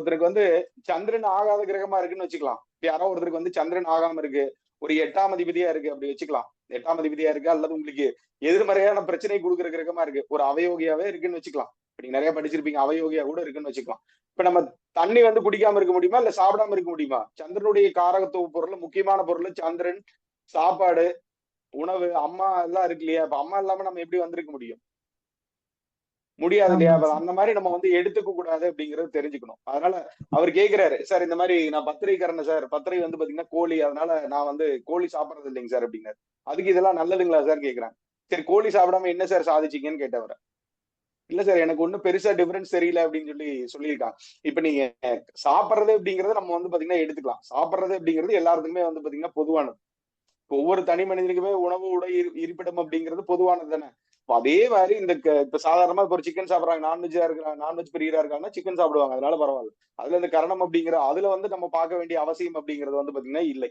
ஒருத்தருக்கு வந்து சந்திரன் ஆகாத கிரகமா இருக்குன்னு வச்சுக்கலாம். இப்ப யாரோ ஒருத்தருக்கு வந்து சந்திரன் ஆகாம இருக்கு. ஒரு எட்டாம் அதிபதியா இருக்கு அப்படி வச்சுக்கலாம். எட்டாம் அதிபதியா இருக்கு? அல்லது உங்களுக்கு எதிர்மறையான பிரச்சனை கொடுக்குற கிரகமா இருக்கு. ஒரு அவயோகியாவே இருக்குன்னு வச்சுக்கலாம். இப்ப நீங்க நிறைய படிச்சிருப்பீங்க. அவயோகியா கூட இருக்குன்னு வச்சுக்கலாம். இப்ப நம்ம தண்ணி வந்து குடிக்காம இருக்க முடியுமா? இல்ல சாப்பிடாம இருக்க முடியுமா? சந்திரனுடைய காரகத்துவ பொருள் முக்கியமான பொருள் சந்திரன் சாப்பாடு உணவு அம்மா எல்லாம் இருக்கு இல்லையா? இப்ப அம்மா இல்லாம நம்ம எப்படி வந்திருக்க முடியும்? முடியாது இல்லையா? அந்த மாதிரி நம்ம வந்து எடுத்துக்க கூடாது அப்படிங்கறது தெரிஞ்சுக்கணும். அதனால அவர் கேக்குறாரு சார் இந்த மாதிரி நான் பத்திரிக்காரன் சார். பத்திரை வந்து பாத்தீங்கன்னா கோழி. அதனால நான் வந்து கோழி சாப்பிடறது இல்லைங்க சார் அப்படின்னாரு அதுக்கு இதெல்லாம் நல்லதுங்களா சார்? கேக்குறேன் சரி கோழி சாப்பிடாம என்ன சார் சாதிச்சீங்கன்னு கேட்டவர் இல்ல சார் எனக்கு ஒண்ணும் பெருசா டிஃபரன்ஸ் தெரியல அப்படின்னு சொல்லி சொல்லியிருக்காங்க. இப்ப நீங்க சாப்பிடுறது அப்படிங்கறது நம்ம வந்து பாத்தீங்கன்னா எடுத்துக்கலாம். சாப்பிடுறது அப்படிங்கிறது எல்லாருக்குமே வந்து பாத்தீங்கன்னா பொதுவானது. ஒவ்வொரு தனி மனிதனுக்குமே உணவு உடை இரு- இருப்பிடம் அப்படிங்கிறது பொதுவானது தானே. அதே மாதிரி இந்த இப்ப சாதாரணமா இப்ப ஒரு சிக்கன் சாப்பிடுறாங்க நான்வெஜ்ஜா இருக்கிறாங்க நான்வெஜ் பிரியரா இருக்காங்கன்னா சிக்கன் சாப்பிடுவாங்க அதனால பரவாயில்ல. அதுல இந்த கரணம் அப்படிங்கிற அதுல வந்து நம்ம பார்க்க வேண்டிய அவசியம் அப்படிங்கிறது வந்து பாத்தீங்கன்னா இல்லை.